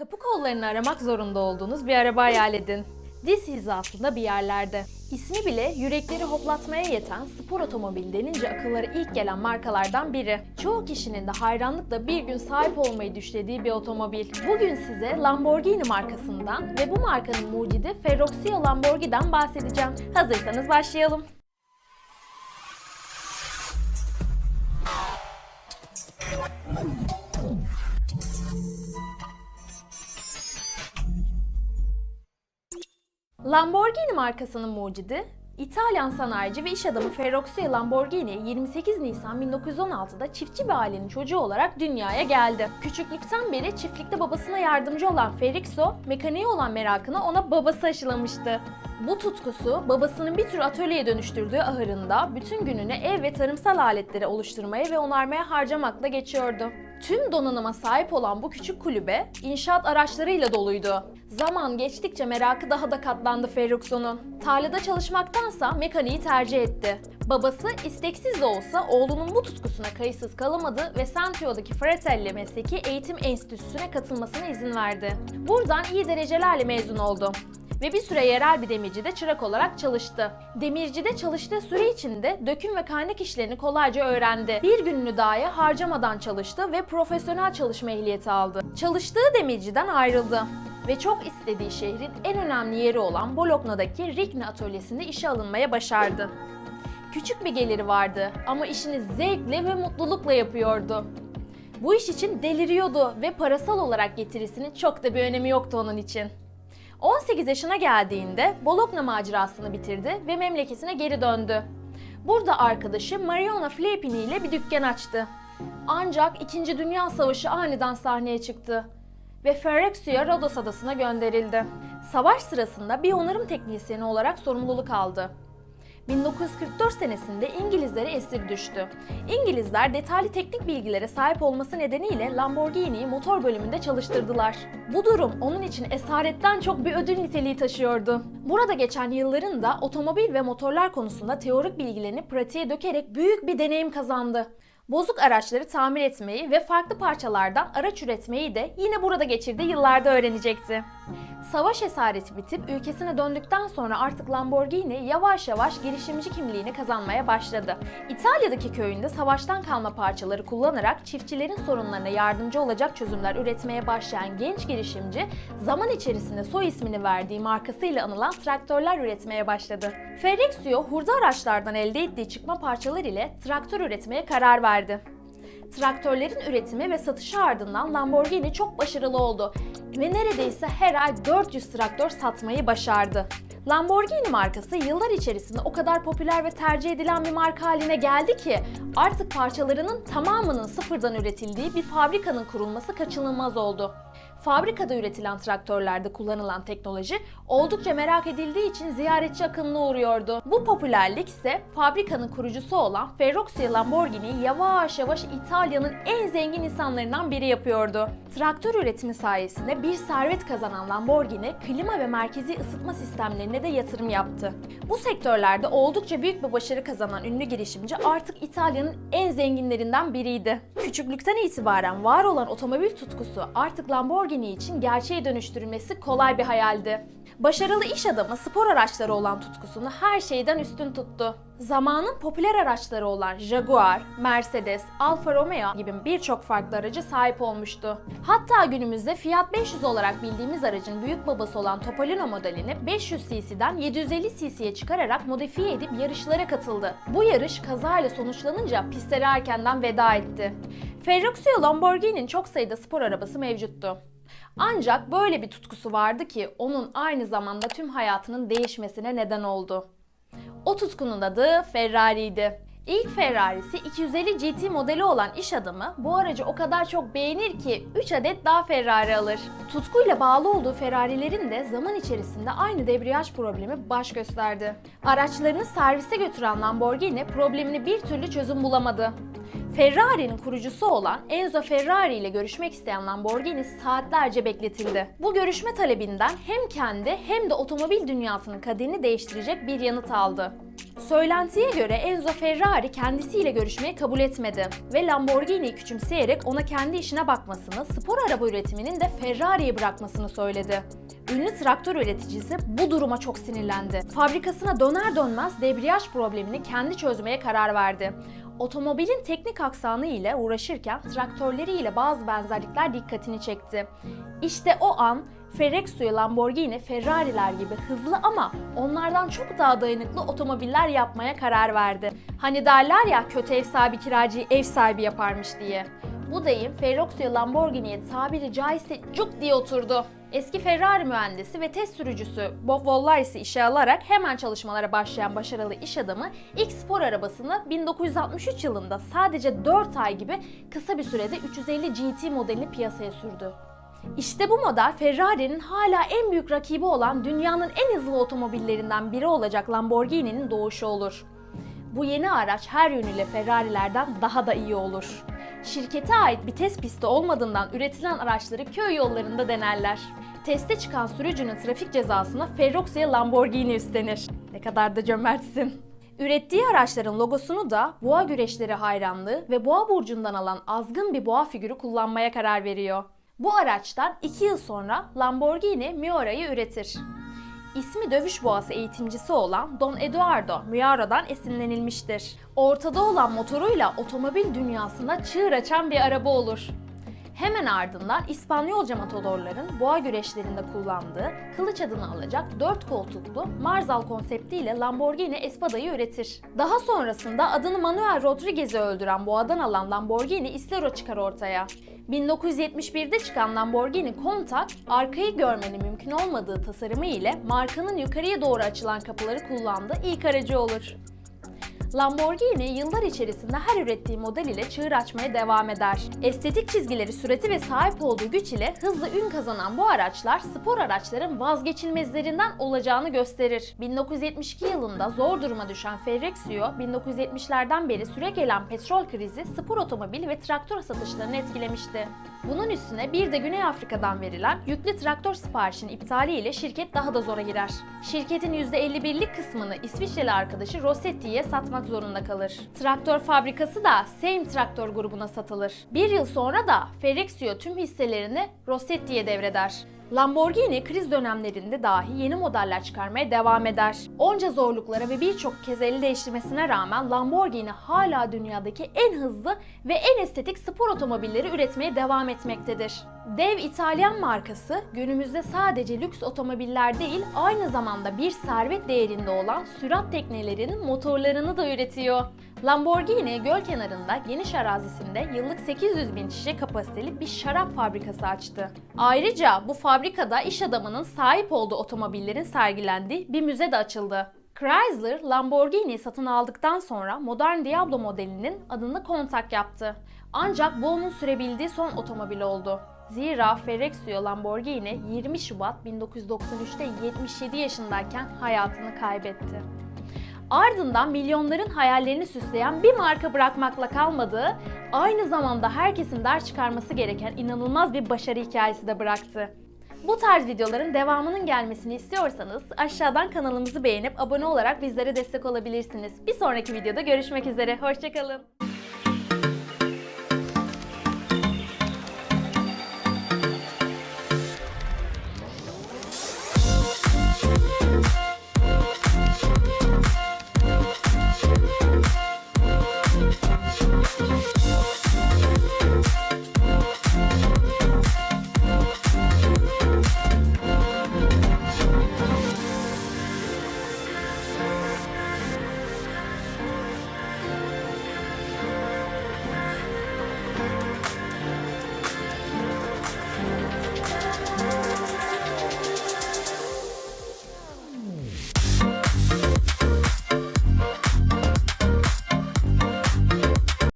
Kapı kollarını aramak zorunda olduğunuz bir araba hayal edin. Diz hizasında bir yerlerde. İsmi bile yürekleri hoplatmaya yeten spor otomobil denince akıllara ilk gelen markalardan biri. Çoğu kişinin de hayranlıkla bir gün sahip olmayı düşlediği bir otomobil. Bugün size Lamborghini markasından ve bu markanın mucidi Ferruccio Lamborghini'den bahsedeceğim. Hazırsanız başlayalım. Lamborghini markasının mucidi, İtalyan sanayici ve iş adamı Ferruccio Lamborghini 28 Nisan 1916'da çiftçi bir ailenin çocuğu olarak dünyaya geldi. Küçüklükten beri çiftlikte babasına yardımcı olan Ferruccio, mekaniğe olan merakını ona babası aşılamıştı. Bu tutkusu babasının bir tür atölyeye dönüştürdüğü ahırında bütün gününü ev ve tarımsal aletleri oluşturmaya ve onarmaya harcamakla geçiyordu. Tüm donanıma sahip olan bu küçük kulübe inşaat araçlarıyla doluydu. Zaman geçtikçe merakı daha da katlandı Ferruccio'nun. Tarlada çalışmaktansa mekaniği tercih etti. Babası isteksiz de olsa oğlunun bu tutkusuna kayıtsız kalamadı ve Santio'daki Fratelli Mesleki Eğitim Enstitüsü'ne katılmasına izin verdi. Buradan iyi derecelerle mezun oldu ve bir süre yerel bir demircide çırak olarak çalıştı. Demircide çalıştığı süre içinde döküm ve kaynak işlerini kolayca öğrendi. Bir gününü dahi harcamadan çalıştı ve profesyonel çalışma ehliyeti aldı. Çalıştığı demirciden ayrıldı ve çok istediği şehrin en önemli yeri olan Bologna'daki Rigna atölyesinde işe alınmaya başardı. Küçük bir geliri vardı ama işini zevkle ve mutlulukla yapıyordu. Bu iş için deliriyordu ve parasal olarak getirisinin çok da bir önemi yoktu onun için. 18 yaşına geldiğinde Bologna macerasını bitirdi ve memleketine geri döndü. Burada arkadaşı Mariona Filippini ile bir dükkan açtı. Ancak 2. Dünya Savaşı aniden sahneye çıktı ve Ferruccio Rodos adasına gönderildi. Savaş sırasında bir onarım teknisyeni olarak sorumluluk aldı. 1944 senesinde İngilizlere esir düştü. İngilizler detaylı teknik bilgilere sahip olması nedeniyle Lamborghini'yi motor bölümünde çalıştırdılar. Bu durum onun için esaretten çok bir ödül niteliği taşıyordu. Burada geçen yılların da otomobil ve motorlar konusunda teorik bilgilerini pratiğe dökerek büyük bir deneyim kazandı. Bozuk araçları tamir etmeyi ve farklı parçalardan araç üretmeyi de yine burada geçirdiği yıllarda öğrenecekti. Savaş esareti bitip ülkesine döndükten sonra artık Lamborghini yavaş yavaş girişimci kimliğini kazanmaya başladı. İtalya'daki köyünde savaştan kalma parçaları kullanarak çiftçilerin sorunlarına yardımcı olacak çözümler üretmeye başlayan genç girişimci zaman içerisinde soy ismini verdiği markasıyla anılan traktörler üretmeye başladı. Ferruccio hurda araçlardan elde ettiği çıkma parçalar ile traktör üretmeye karar verdi. Traktörlerin üretimi ve satışı ardından Lamborghini çok başarılı oldu ve neredeyse her ay 400 traktör satmayı başardı. Lamborghini markası yıllar içerisinde o kadar popüler ve tercih edilen bir marka haline geldi ki artık parçalarının tamamının sıfırdan üretildiği bir fabrikanın kurulması kaçınılmaz oldu. Fabrikada üretilen traktörlerde kullanılan teknoloji oldukça merak edildiği için ziyaretçi akınına uğruyordu. Bu popülerlik ise fabrikanın kurucusu olan Ferruccio Lamborghini'yi yavaş yavaş İtalya'nın en zengin insanlarından biri yapıyordu. Traktör üretimi sayesinde bir servet kazanan Lamborghini klima ve merkezi ısıtma sistemlerine de yatırım yaptı. Bu sektörlerde oldukça büyük bir başarı kazanan ünlü girişimci artık İtalya'nın en zenginlerinden biriydi. Küçüklükten itibaren var olan otomobil tutkusu artık Lamborghini için gerçeğe dönüştürülmesi kolay bir hayaldi. Başarılı iş adamı spor araçları olan tutkusunu her şeyden üstün tuttu. Zamanın popüler araçları olan Jaguar, Mercedes, Alfa Romeo gibi birçok farklı aracı sahip olmuştu. Hatta günümüzde Fiat 500 olarak bildiğimiz aracın büyük babası olan Topolino modelini 500 cc'den 750 cc'ye çıkararak modifiye edip yarışlara katıldı. Bu yarış kazayla sonuçlanınca pistlere erkenden veda etti. Ferruccio Lamborghini'nin çok sayıda spor arabası mevcuttu. Ancak böyle bir tutkusu vardı ki onun aynı zamanda tüm hayatının değişmesine neden oldu. O tutkunun adı Ferrari'ydi. İlk Ferrari'si 250 GT modeli olan iş adamı bu aracı o kadar çok beğenir ki 3 adet daha Ferrari alır. Tutkuyla bağlı olduğu Ferrari'lerin de zaman içerisinde aynı debriyaj problemi baş gösterdi. Araçlarını servise götüren Lamborghini problemini bir türlü çözüm bulamadı. Ferrari'nin kurucusu olan Enzo Ferrari ile görüşmek isteyen Lamborghini saatlerce bekletildi. Bu görüşme talebinden hem kendi hem de otomobil dünyasının kaderini değiştirecek bir yanıt aldı. Söylentiye göre Enzo Ferrari kendisiyle görüşmeyi kabul etmedi ve Lamborghini'yi küçümseyerek ona kendi işine bakmasını, spor araba üretiminin de Ferrari'ye bırakmasını söyledi. Ünlü traktör üreticisi bu duruma çok sinirlendi. Fabrikasına döner dönmez debriyaj problemini kendi çözmeye karar verdi. Otomobilin teknik aksanı ile uğraşırken traktörleriyle bazı benzerlikler dikkatini çekti. İşte o an Ferrexio Lamborghini Ferrari'ler gibi hızlı ama onlardan çok daha dayanıklı otomobiller yapmaya karar verdi. Hani derler ya kötü ev sahibi kiracıyı ev sahibi yaparmış diye. Bu deyim Ferruccio Lamborghini'ye tabiri caizse cuk diye oturdu. Eski Ferrari mühendisi ve test sürücüsü Bob Wallace'i işe alarak hemen çalışmalara başlayan başarılı iş adamı ilk spor arabasını 1963 yılında sadece 4 ay gibi kısa bir sürede 350 GT modelini piyasaya sürdü. İşte bu model Ferrari'nin hala en büyük rakibi olan dünyanın en hızlı otomobillerinden biri olacak Lamborghini'nin doğuşu olur. Bu yeni araç her yönüyle Ferrari'lerden daha da iyi olur. Şirkete ait bir test pisti olmadığından üretilen araçları köy yollarında denerler. Teste çıkan sürücünün trafik cezasına Ferruccio Lamborghini üstlenir. Ne kadar da cömertsin. Ürettiği araçların logosunu da boğa güreşleri hayranlığı ve boğa burcundan alan azgın bir boğa figürü kullanmaya karar veriyor. Bu araçtan 2 yıl sonra Lamborghini Miura'yı üretir. İsmi dövüş boğası eğitimcisi olan Don Eduardo Miura'dan esinlenilmiştir. Ortada olan motoruyla otomobil dünyasında çığır açan bir araba olur. Hemen ardından İspanyolca matadorların boğa güreşlerinde kullandığı kılıç adını alacak dört koltuklu Marzal konseptiyle Lamborghini Espada'yı üretir. Daha sonrasında adını Manuel Rodriguez'i öldüren boğadan alan Lamborghini Islero çıkar ortaya. 1971'de çıkan Lamborghini Countach, arkayı görmenin mümkün olmadığı tasarımı ile markanın yukarıya doğru açılan kapıları kullandığı ilk aracı olur. Lamborghini yıllar içerisinde her ürettiği model ile çığır açmaya devam eder. Estetik çizgileri, sürati ve sahip olduğu güç ile hızlı ün kazanan bu araçlar spor araçların vazgeçilmezlerinden olacağını gösterir. 1972 yılında zor duruma düşen Ferrexio, 1970'lerden beri süre gelen petrol krizi spor otomobil ve traktör satışlarını etkilemişti. Bunun üstüne bir de Güney Afrika'dan verilen yüklü traktör siparişinin iptali ile şirket daha da zora girer. Şirketin %51'lik kısmını İsviçreli arkadaşı Rossetti'ye satmak zorunda kalır. Traktör fabrikası da Same Traktör grubuna satılır. Bir yıl sonra da Ferrexio tüm hisselerini Rossetti'ye devreder. Lamborghini kriz dönemlerinde dahi yeni modeller çıkarmaya devam eder. Onca zorluklara ve birçok kez el değiştirmesine rağmen Lamborghini hala dünyadaki en hızlı ve en estetik spor otomobilleri üretmeye devam etmektedir. Dev İtalyan markası günümüzde sadece lüks otomobiller değil aynı zamanda bir servet değerinde olan sürat teknelerinin motorlarını da üretiyor. Lamborghini göl kenarında geniş arazisinde yıllık 800 bin şişe kapasiteli bir şarap fabrikası açtı. Ayrıca bu fabrikada iş adamının sahip olduğu otomobillerin sergilendiği bir müze de açıldı. Chrysler, Lamborghini'yi satın aldıktan sonra modern Diablo modelinin adını kontak yaptı. Ancak bu onun sürebildiği son otomobil oldu. Zira Ferrexio Lamborghini 20 Şubat 1993'te 77 yaşındayken hayatını kaybetti. Ardından milyonların hayallerini süsleyen bir marka bırakmakla kalmadığı, aynı zamanda herkesin ders çıkarması gereken inanılmaz bir başarı hikayesi de bıraktı. Bu tarz videoların devamının gelmesini istiyorsanız aşağıdan kanalımızı beğenip abone olarak bizlere destek olabilirsiniz. Bir sonraki videoda görüşmek üzere, hoşçakalın.